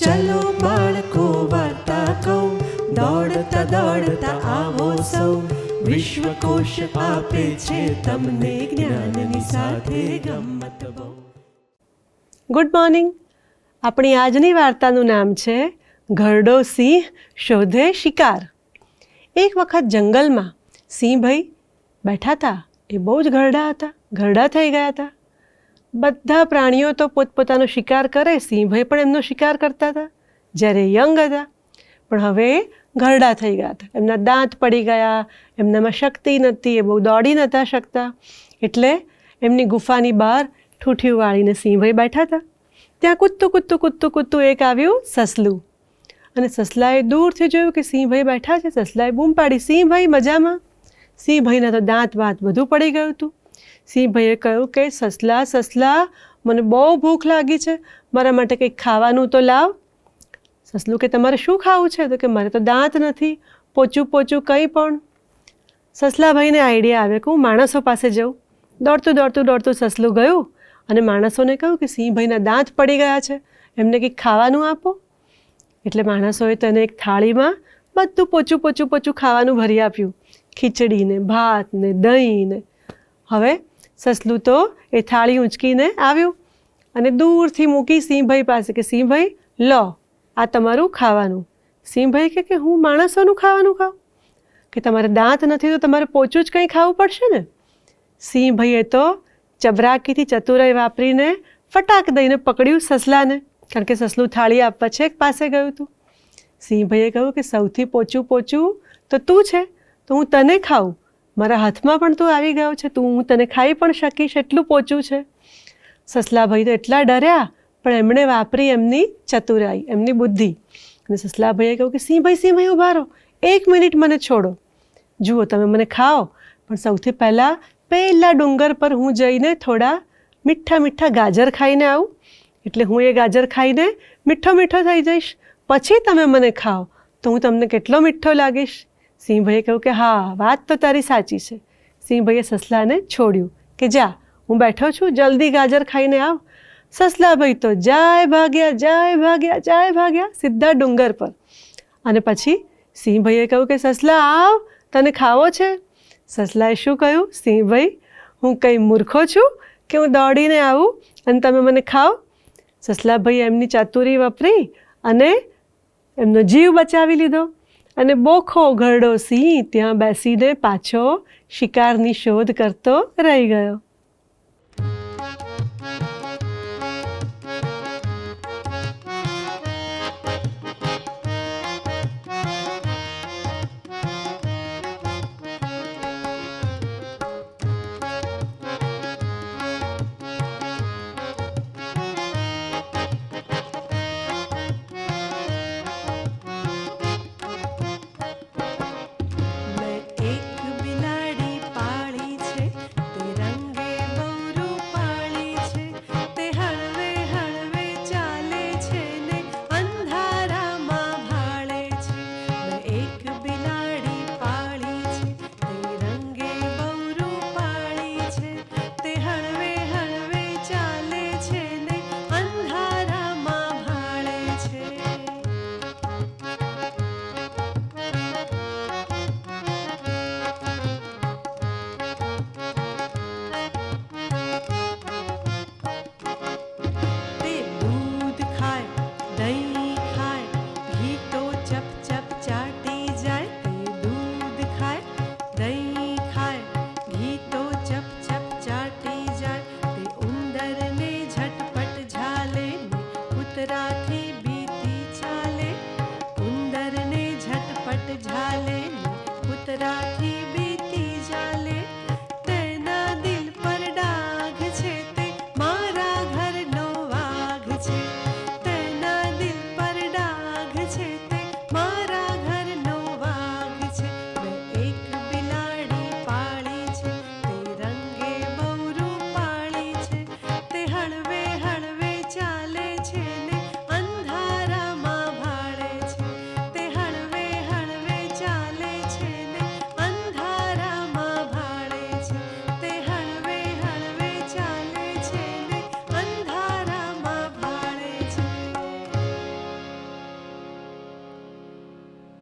ચલો બાળકો વાર્તા કહું. દોડતા દોડતા આવો સૌ. વિશ્વકોશ આપે છે તમને જ્ઞાનની સાથે ગમત ગુડ મોર્નિંગ આપણી આજની વાર્તાનું નામ છે ઘરડો સિંહ શોધે શિકાર. એક વખત જંગલમાં સિંહભાઈ બેઠા હતા. એ બહુ જ ઘરડા હતા. ઘરડા થઈ ગયા હતા. બધા પ્રાણીઓ તો પોતપોતાનો શિકાર કરે સિંહભાઈ પણ એમનો શિકાર કરતા હતા, જ્યારે યંગ હતા. પણ હવે ઘરડા થઈ ગયા હતા. એમના દાંત પડી ગયા, એમનામાં શક્તિ નથી એ બહુ દોડી નહોતા શકતા. એટલે એમની ગુફાની બહાર ઠૂઠિયું વાળીને સિંહભાઈ બેઠા હતા. ત્યાં કૂદતું કૂદતું કૂદતું કૂદતું એક આવ્યું સસલું. અને સસલાએ દૂરથી જોયું કે સિંહભાઈ બેઠા છે, સસલાએ બૂમ પાડી. સિંહભાઈ મજામાં? સિંહભાઈના તો દાંત વાંત બધું પડી ગયું હતું. સિંહભાઈએ કહ્યું કે, સસલા સસલા, મને બહુ ભૂખ લાગી છે. મારા માટે કંઈક ખાવાનું તો લાવ. સસલું કે, તમારે શું ખાવું છે? તો કે, મારે તો દાંત નથી. પોચું પોચું કંઈ પણ. સસલાભાઈને આઈડિયા આવે કે, હું માણસો પાસે જાઉં. દોડતું દોડતું દોડતું સસલું ગયું અને માણસોને કહ્યું કે સિંહભાઈના દાંત પડી ગયા છે. એમને કંઈક ખાવાનું આપો. એટલે માણસોએ તેને એક થાળીમાં બધું પોચું પોચું પોચું ખાવાનું ભરી આપ્યું. ખીચડી ને ભાત ને દહીં ને હવે સસલું તો એ થાળી ઊંચકીને આવ્યું અને દૂરથી મૂકી સિંહભાઈ પાસે કે સિંહભાઈ, લો, આ તમારું ખાવાનું. સિંહભાઈ કે કે હું માણસોનું ખાવાનું ખાઉં? કે તમારે દાંત નથી તો તમારે પોચું જ કંઈ ખાવું પડશે ને? સિંહભાઈએ તો ચબરાકીથી ચતુરાઈ વાપરીને ફટાક દઈને પકડ્યું સસલાને, કારણ કે સસલું થાળી આપવા છેક પાસે ગયું હતું સિંહભાઈએ કહ્યું કે, સૌથી પોચું પોચું તો તું છે, તો હું તને ખાઉં. મારા હાથમાં પણ તું આવી ગયો છે, તું, હું તને ખાઈ પણ શકીશ, એટલું પોચું છે. સસલાભાઈ તો એટલા ડર્યા, પણ એમણે વાપરી એમની ચતુરાઈ, એમની બુદ્ધિ. અને સસલાભાઈએ કહ્યું કે સિંહભાઈ સિંહભાઈ ઊભા રહો. એક મિનિટ મને છોડો. જુઓ, તમે મને ખાઓ. પણ સૌથી પહેલાં પહેલાં ડુંગર પર હું જઈને થોડા મીઠા મીઠા ગાજર ખાઈને આવું. એટલે હું એ ગાજર ખાઈને મીઠો મીઠો થઈ જઈશ. પછી તમે મને ખાઓ. તો હું તમને કેટલો મીઠો લાગીશ? સિંહભાઈએ કહ્યું કે, હા, વાત તો તારી સાચી છે. સિંહભાઈએ સસલાને છોડ્યું કે, જા, હું બેઠો છું, જલ્દી ગાજર ખાઈને આવ. સસલાભાઈ તો જાય ભાગ્યા જાય ભાગ્યા જાય ભાગ્યા, સીધા ડુંગર પર. અને પછી સિંહભાઈએ કહ્યું કે, સસલા, આવ, તને ખાવો છે? સસલાએ શું કહ્યું? સિંહભાઈ, હું કંઈ મૂર્ખો છું કે હું દોડીને આવું અને તમે મને ખાઓ? સસલાભાઈએ એમની ચાતુરી વાપરી અને એમનો જીવ બચાવી લીધો. અને બોખો ઘરડો સિંહ ત્યાં બેસીને પાછો શિકારની શોધ કરતો રહી ગયો. Mar